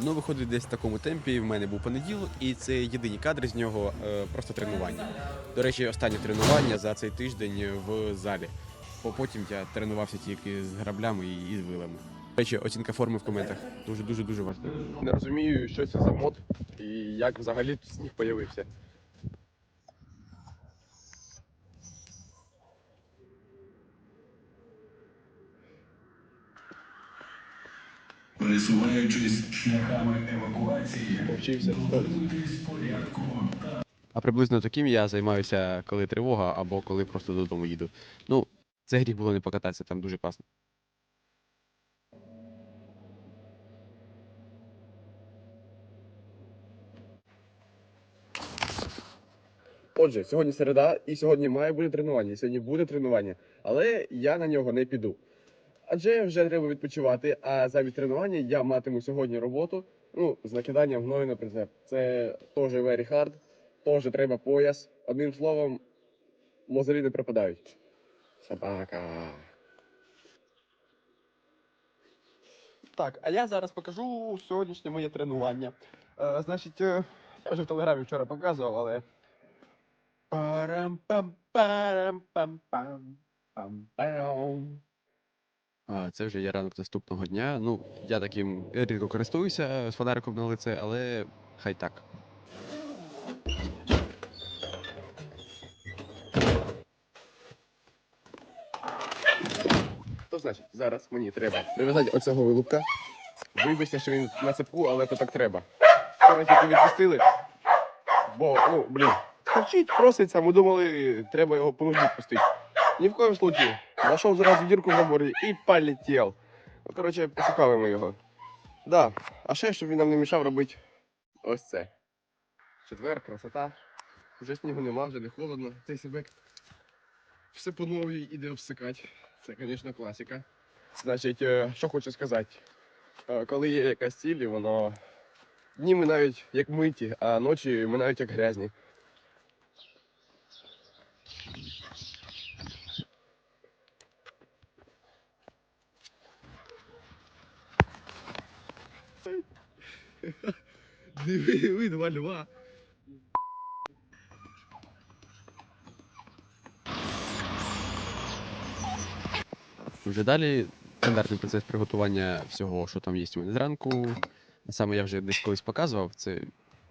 Ну, виходить десь в такому темпі. В мене був понеділок, і це єдині кадри з нього е, просто тренування. До речі, останнє тренування за цей тиждень в залі. Бо потім я тренувався тільки з граблями і, з вилами. До речі, оцінка форми в коментах дуже дуже дуже важлива. Не розумію, що це за мод і як взагалі сніг появився. Пересуваючись шляхами евакуації, Повчився. підготуйтесь порядку. А приблизно таким я займаюся, коли тривога або коли просто додому їду. Ну, це гріх було не покататися, там дуже класно. Отже, сьогодні середа, і сьогодні має бути тренування. і Сьогодні буде тренування, але я на нього не піду. Адже вже треба відпочивати, а замість тренування я матиму сьогодні роботу ну, з накиданням гною на прицеп. Це теж very hard, теж треба пояс. Одним словом, мозолі не пропадають. Собака. Так, а я зараз покажу сьогоднішнє моє тренування. Е, значить, е, я вже в телеграмі вчора показував, але. Парам-пам-парам-пам-пам-пам. Це вже є ранок наступного дня. Ну, я таким рідко користуюся з фонариком на лице, але хай так. То значить, зараз мені треба прив'язати оцього вилупка. Вибачте, що він на цепку, але то так треба. Вчора тільки відпустили. Бо, ну, блін, харчить, проситься, ми думали, треба його по нужді пустити. Ні в коєму случаю. Знайшов зразу дірку в заборі і полетів. Ну, коротше, пошукали ми його. Да. А ще, щоб він нам не мішав робити ось це. Четвер, красота. Вже снігу нема, вже не холодно. Цей себе все по новій іде обсикати. Це, звісно, класика. Значить, е, що хочу сказати. Е, Коли є якась ціль, воно. Дні минають як миті, а ночі минають як грязні. Диви, два льва. Вже далі стандартний процес приготування всього, що там є у мене зранку. Саме я вже десь колись показував. Це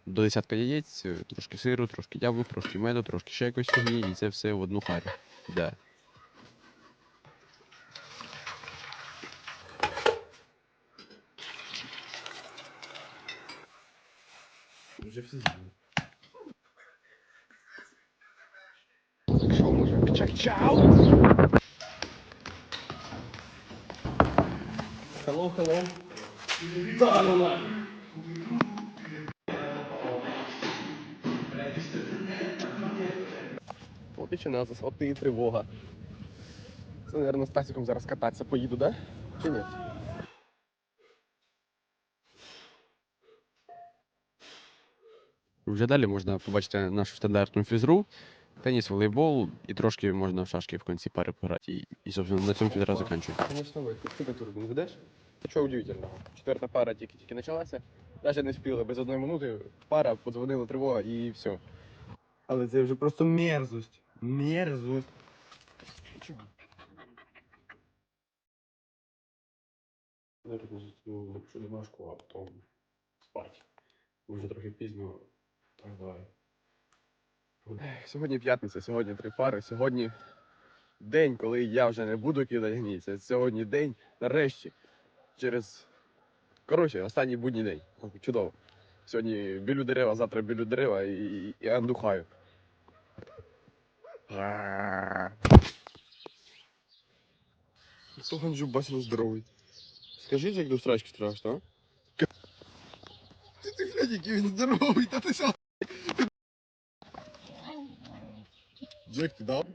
до десятка яєць, трошки сиру, трошки яблук, трошки меду, трошки ще якось фігні, і це все в одну харю. Да. Вже всі з'їли. Так що, може, чак-чау? Hello, hello. Да, ну на. От і чиназис, от і тривога. Це, мабуть, з Тасиком зараз кататися поїду, да? Чи ні? Вже далі можна побачити нашу стандартну фізру, теніс, волейбол, і трошки можна в шашки в кінці пари пограти. І, і собственно, на цьому фізра закінчується. Конечно, вы. Ты какую ведеш? Нічого удивительного. Четверта пара тільки-тільки почалася. Навіть не встигли без одної минути. Пара, подзвонила тривога і все. Але це вже просто мерзость. Мерзость. Лапшу домашку, а потім спати. Вже трохи пізно. Сьогодні п'ятниця, сьогодні три пари. Сьогодні день, коли я вже не буду кидати гній. Сьогодні день, нарешті. Через. Коротше, останній будній день. Чудово. Сьогодні білю дерева, завтра білю дерева і, і, і андухаю. Хто ганджу басін здоровий. Скажіть, як до страчки страшно, а? Ти, ти глянь, який він здоровий, та ти сам. Джек, ти дав?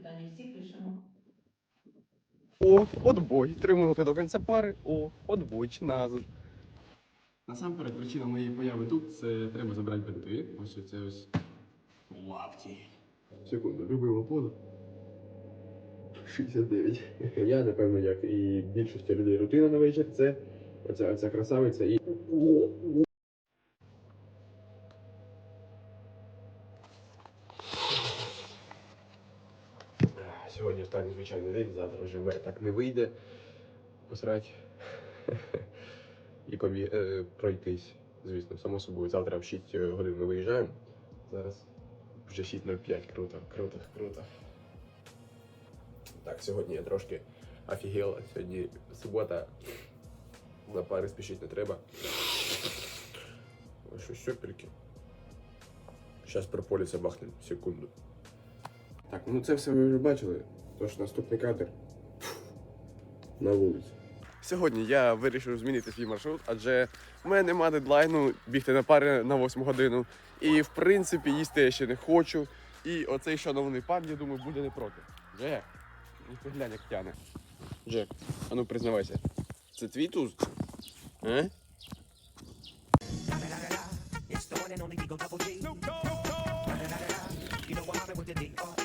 О, отбой. Три минути до кінця пари. О, отбой чи назад. Насамперед, причина моєї появи тут це треба забрати бинти. Ось це ось лапті. Секунду, любимо позу. 69. Я, напевно, як і більшості людей рутина на вечір, це оця, оця красавиця і. Останній звичайний день, завтра вже так не вийде. Посрать. І побі... е, пройтись, звісно, само собою. Завтра в 6 годин ми виїжджаємо. Зараз вже 6.05. Круто, круто, круто. Так, сьогодні я трошки офігел. Сьогодні субота. На пари спішити не треба. Ось що сьопельки. Зараз прополіса бахне. Секунду. Так, ну це все ви вже бачили. Тож наступний кадр на вулиці. Сьогодні я вирішив змінити свій маршрут, адже в мене немає дедлайну бігти на пари на 8 годину. І в принципі їсти я ще не хочу. І оцей шановний пан, я думаю, буде не проти. Джек, ну ти глянь, як тяне. Джек, а ну признавайся. Це твій туз? А? It's the one and only Eagle Double G. You know what happened with the D.R.